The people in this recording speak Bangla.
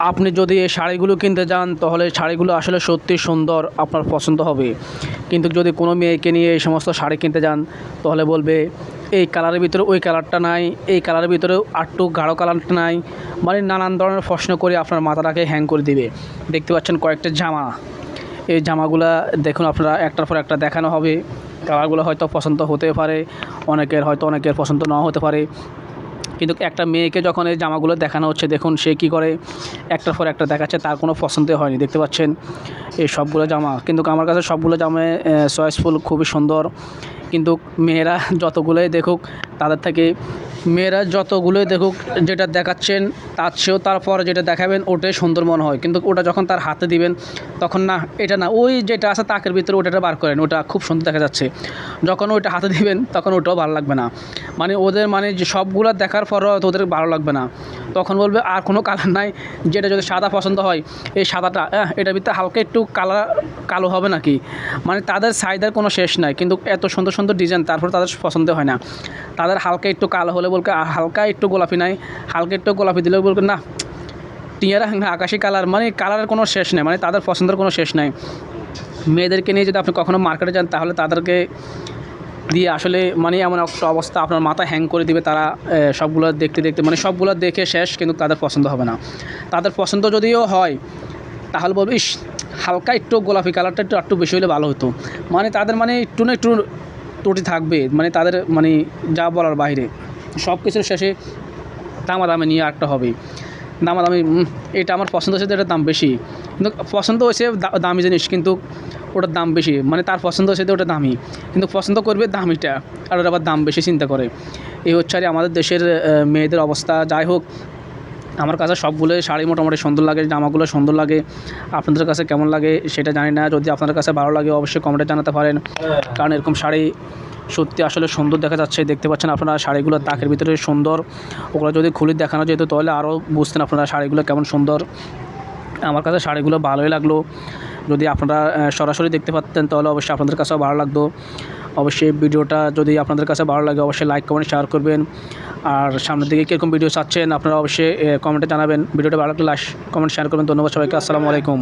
আপনি যদি এই শাড়িগুলো কিনতে যান, তাহলে শাড়িগুলো আসলে সত্যি সুন্দর আপনার পছন্দ হবে। কিন্তু যদি কোনো মেয়েকে নিয়ে এই সমস্ত শাড়ি কিনতে যান, তাহলে বলবে, এই কালারের ভিতরে ওই কালারটা নাই, এই কালারের ভিতরে আটটু গাঢ় কালারটা নাই। মানে নানান ধরনের প্রশ্ন করে আপনার মাথাটাকে হ্যাং করে দিবে। দেখতে পাচ্ছেন কয়েকটা জামা। এই জামাগুলা দেখুন আপনারা, একটার পর একটা দেখানো হবে। কালারগুলো হয়তো পছন্দ হতে পারে, অনেকের হয়তো অনেকের পছন্দ নাও হতে পারে। কিন্তু একটা মেয়েকে যখন এই জামাগুলো দেখানো হচ্ছে, দেখুন সে কি করে একটার পর একটা দেখাচ্ছে, তার কোনো পছন্দই হয়নি, দেখতে পাচ্ছেন? এই সবগুলো জামা। কিন্তু আমার কাছে সবগুলো জামায় চয়েসফুল, খুবই সুন্দর। কিন্তু মেয়েরা যতগুলোই দেখুক, তাদের থেকে মেয়েরা যতগুলোই দেখুক যেটা দেখাচ্ছেন তার চেয়েও তারপর যেটা দেখাবেন ওটাই সুন্দর মনে হয়। কিন্তু ওটা যখন তার হাতে দিবেন তখন না এটা না ওই যেটা আছে তাকের ভিতরে ওটাটা বার করেন ওটা খুব সুন্দর দেখা যাচ্ছে। যখন ওইটা হাতে দিবেন তখন ওটাও ভালো লাগবে না। মানে ওদের মানে যে সবগুলো দেখার পরও ওদের ভালো লাগবে না। তখন বলবে আর কোনো কালার নাই যেটা যদি সাদা পছন্দ হয় এই সাদাটা আহ, এটার ভিতরে হালকা একটু কালার কালো হবে নাকি? মানে তাদের চাহিদার কোনো শেষ নাই কিন্তু এত সুন্দর সুন্দর ডিজাইন তারপর তাদের পছন্দ হয় না। তাদের হালকা একটু কালো হলে "আহ, হালকা একটু গোলাপি নাই হালকা একটু গোলাপি দিলেও বলবে না টিয়ারা আকাশি কালার মানে কালারের কোনো শেষ নেই মানে তাদের পছন্দের কোনো শেষ নাই। মেয়েদেরকে নিয়ে যদি আপনি কখনো মার্কেটে যান তাহলে তাদেরকে দিয়ে আসলে মানে এমন একটা অবস্থা আপনার মাথা হ্যাং করে দিবে তারা সবগুলো দেখতে দেখতে মানে সবগুলো দেখে শেষ কিন্তু তাদের পছন্দ হবে না। তাদের পছন্দ যদিও হয় তাহলে বলবে ইস হালকা একটু গোলাপি কালারটা একটু একটু বেশি হলে ভালো হতো। মানে তাদের মানে একটু না একটু ত্রুটি থাকবে মানে তাদের মানে যা বলার বাইরে। সব কিছুর শেষে দামাদামি নিয়ে আরেকটা হবে দামাদামি দামি এটা আমার পছন্দ হয়েছে, এটার দাম বেশি। কিন্তু পছন্দ হয়েছে দামি জিনিস, কিন্তু ওটার দাম বেশি। মানে তার পছন্দ হয়েছে ওটা দামি। কিন্তু পছন্দ করবে দামিটা, আর ওটা আবার দাম বেশি, চিন্তা করে। এই হচ্ছে আর আমাদের দেশের মেয়েদের অবস্থা। যাই হোক আমার কাছে সবগুলো শাড়ি মোটামুটি সুন্দর লাগে, জামাগুলো সুন্দর লাগে। আপনাদের কাছে কেমন লাগে সেটা জানি না, যদি আপনাদের কাছে ভালো লাগে অবশ্যই কমেন্টে জানাতে পারেন। কারণ এরকম শাড়ি সত্যি আসলে সুন্দর দেখা যাচ্ছে, দেখতে পাচ্ছেন আপনারা শাড়িগুলো তাকের ভিতরে সুন্দর। ওগুলো যদি খুলে দেখানো যেত তাহলে আরও বুঝতেন আপনারা শাড়িগুলো কেমন সুন্দর। আমার কাছে শাড়িগুলো ভালোই লাগল। যদি আপনারা সরাসরি দেখতে পারতেন তাহলে অবশ্যই আপনাদের কাছেও ভালো লাগতো। অবশ্যই ভিডিওটা যদি আপনাদের কাছে ভালো লাগে, অবশ্যই লাইক কমেন্ট শেয়ার করবেন। আর সামনের দিকে কীরকম ভিডিও চাচ্ছেন, আপনারা অবশ্যই কমেন্টে জানাবেন। ভিডিওটা ভালো লাগলে লাইক কমেন্ট শেয়ার করবেন। ধন্যবাদ সবাইকে। আসসালামু আলাইকুম।